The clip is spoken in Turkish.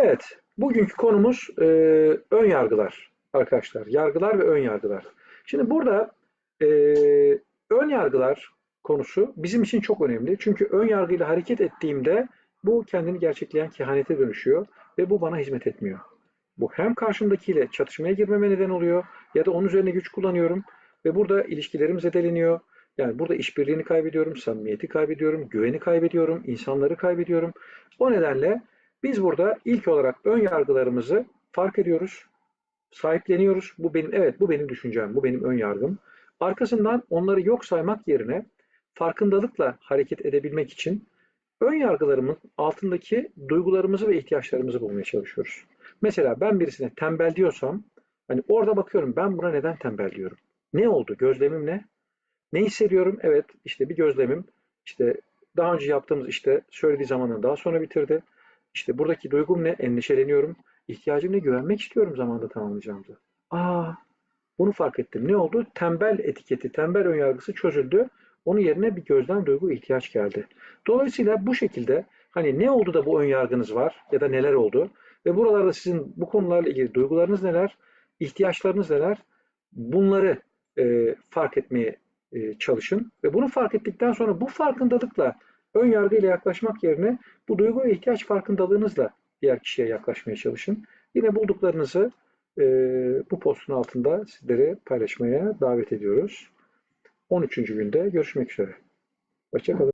Evet, bugünkü konumuz e, ön yargılar arkadaşlar. Yargılar ve ön yargılar. Şimdi burada e, ön yargılar konusu bizim için çok önemli. Çünkü ön yargıyla hareket ettiğimde bu kendini gerçekleyen kehanete dönüşüyor ve bu bana hizmet etmiyor. Bu hem karşımdakiyle çatışmaya girmeme neden oluyor ya da onun üzerine güç kullanıyorum ve burada ilişkilerim zedeleniyor. Yani burada işbirliğini kaybediyorum, samimiyeti kaybediyorum, güveni kaybediyorum, insanları kaybediyorum. O nedenle biz burada ilk olarak ön yargılarımızı fark ediyoruz, sahipleniyoruz. Bu benim evet bu benim düşüncem, bu benim ön yargım. Arkasından onları yok saymak yerine farkındalıkla hareket edebilmek için ön yargılarımın altındaki duygularımızı ve ihtiyaçlarımızı bulmaya çalışıyoruz. Mesela ben birisine tembel diyorsam hani orada bakıyorum ben buna neden tembel diyorum? Ne oldu? Gözlemim ne? Ne hissediyorum? Evet işte bir gözlemim işte daha önce yaptığımız işte söylediği zamandan daha sonra bitirdi. İşte buradaki duygum ne? Endişeleniyorum. İhtiyacım ne? Güvenmek istiyorum zamanda tamamlayacağımıza. Aa, bunu fark ettim. Ne oldu? Tembel etiketi, tembel önyargısı çözüldü. Onun yerine bir gözlem duygu ihtiyaç geldi. Dolayısıyla bu şekilde hani ne oldu da bu önyargınız var ya da neler oldu ve buralarda sizin bu konularla ilgili duygularınız neler, ihtiyaçlarınız neler bunları e, fark etmeye e, çalışın ve bunu fark ettikten sonra bu farkındalıkla ön yargıyla yaklaşmak yerine bu duygu ve ihtiyaç farkındalığınızla diğer kişiye yaklaşmaya çalışın. Yine bulduklarınızı e, bu postun altında sizlere paylaşmaya davet ediyoruz. 13. günde görüşmek üzere. Hoşçakalın.